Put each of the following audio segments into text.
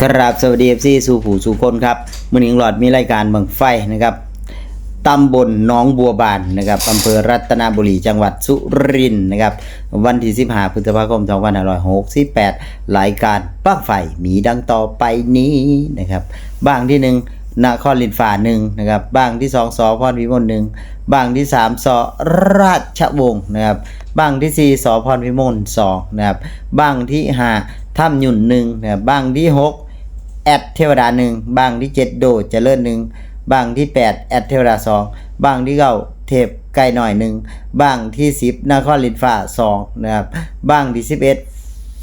ครับสวัสดีเอฟซีสู่ผู้สู่คนครับมือหนิงหลอดมีรายการเมืองไฟนะครับตำบลหน้องบัวบานนะครับอำเภอรัตนบุรีจังหวัดสุรินทร์นะครับ วันที่15พฤษภาคม2568รายการป้างไฟมีดังต่อไปนี้นะครับ บ้างที่หนึ่งนครลินฟ้าหนึ่งนะครับ บ้างที่สองสอพรพิมลหนึ่งบ้างที่สามสอราชวงศ์นะครับ บ้างที่สี่สอพรพิมลสองนะครับ บ้างที่ห้าถ้ำหยุ่นหนึ่งนะครับ บ้างที่หก แอดเทวดาหนึ่งบางที่เจ็ดโดเจริญหนึ่งบางที่แปดแอดเทวดาสองบางที่เก้าเทพไก่หน่อยหนึ่งบางที่สิบนครลินฟ้าสองนะครับบางที่สิบเอ็ด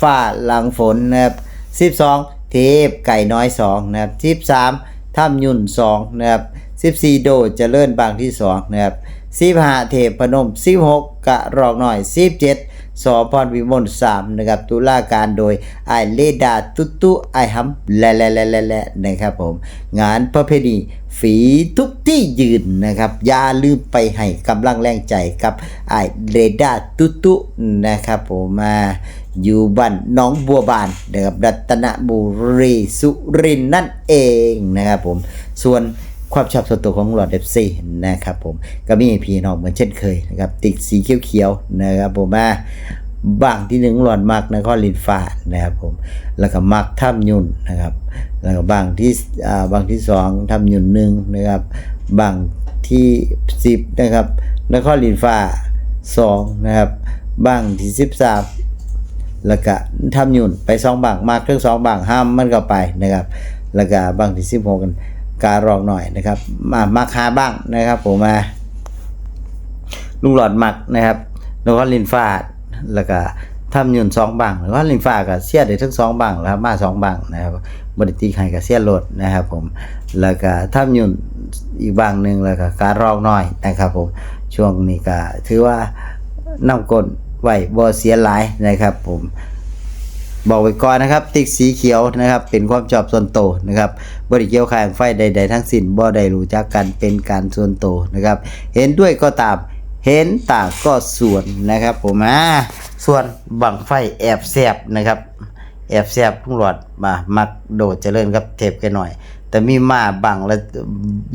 ฟ้าหลังฝนนะครับสิบสองเทพไก่น้อยสองนะครับสิบสามถ้ำยุ่นสองนะครับสิบสี่โดดเจริญบางที่สองนะครับสิบห้าเทพพนมสิบหกกะรอกหน่อยสิบเจ็ด สอพรวิมลสามนะครับตุลาการโดยไอเลดาตุตุไอฮัมและและและและและนะครับผมงานประเพณีฝีทุกที่ยืนนะครับอย่าลืมไปให้กำลังแรงใจกับไอเลดาตุตุนะครับผมมาอยู่บ้านน้องบัวบานนะครับรัตนบุรีสุรินนั่นเองนะครับผมส่วนความชอบส่วนตัวของหลอดเอฟซีนะครับผมก็มีพี่น้องเหมือนเช่นเคยนะครับติดสีเขียวๆนะครับผมมา บางที่หนึ่งหลอดมักนครลินฟ้านะครับผมแล้วก็มักถ้ำยุ่นนะครับแล้วก็บางที่อ่าบางที่สองถ้ำยุ่นหนึ่งนะครับบางที่สิบนะครับนครลินฟ้าสองนะครับบางที่สิบสามแล้วก็ทำยุ่นไปสองบางมากเครื่องสองบางห้ามมันก็ไปนะครับแล้วก็บางที่สิบหกกันการรองหน่อยนะครับ มามาคาบ้างนะครับผมมาลุงหลอดมักนะครับแล้วก็ลินฟ้า แล้วก็ทำหยุ่นสองบางแล้วก็ลินฟ้าก็เสียได้ทั้งสองบางแล้วมาสองบางนะครับบริตีไข่กับเสียโหลดนะครับผมแล้วก็ทำหยุ่นอีกบางหนึ่งแล้วก็การรองหน่อยนะครับผมช่วงนี้ก็ถือว่าน้ำกลนไหวบ่เสียหลายนะครับผมบอกไว้ก่อนนะครับ ติ๊กสีเขียวนะครับ เป็นความชอบส่วนโตนะครับบริเกี่ยวข้างไฟใด ๆ ทั้งสิ้นบ่ได้รู้จักกันเป็นการส่วนโตนะครับ เห็นด้วยก็ตาม เห็นตาก็ส่วนนะครับ ผมอ่าส่วนบังไฟแอบแซบนะครับ แอบแซบพุ่งหลอดมามักโดดเจริญครับเทปกันหน่อย แต่มีมาบังละ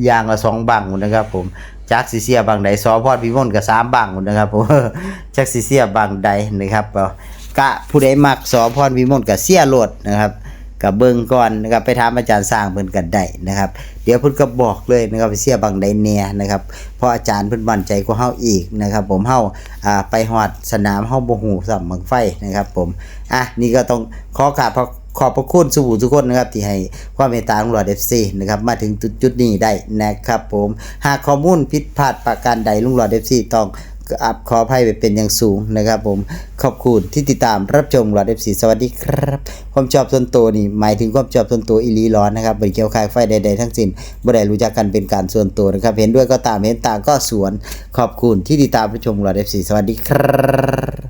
ยางละสองบังนะครับ ผมจักซิเซียบังใดซอพอดพิมลกับสามบังนะครับผมจักซิเซียบังใดนะครับกะผู้ใดมักสอพรพิมลกับเสียโหลดนะครับ กับเบิ่งก่อนนะครับไปถามอาจารย์สร้างเพิ่นกันได้นะครับ เดี๋ยวเพิ่นก็บอกเลยนะครับไปเสียบังใดแน่นะครับเพราะอาจารย์เพิ่นมั่นใจกว่าเฮาอีกนะครับ ผมเฮาอ่าไปฮอดสนามเฮาบ่ฮู้ซ้ํบังไฟนะครับ ผมอะนี่ก็ต้องขอกราบพระขอบพระคุณสู่ผู้ทุกคนนะครับที่ให้ความเมตตาของหลอด FC นะครับมาถึงจุดจุดนี้ได้นะครับผมหากข้อมูลผิดพลาดประการใดลุงหลอด FC ต้อง อับขออภัยไปเป็นอย่างสูงนะครับ ผมขอบคุณที่ติดตามรับชมหลอด FC สวัสดีครับความชอบส่วนตัวนี่หมายถึงความชอบส่วนตัวอิลีร้อนนะครับบริเกี่ยวคายไฟใดๆทั้งสิ้นบ่ได้รู้จักกันเป็นการส่วนตัวนะครับ เห็นด้วยก็ตามเห็นต่างก็สวน ขอบคุณที่ติดตามรับชมหลอด FC สวัสดีครับ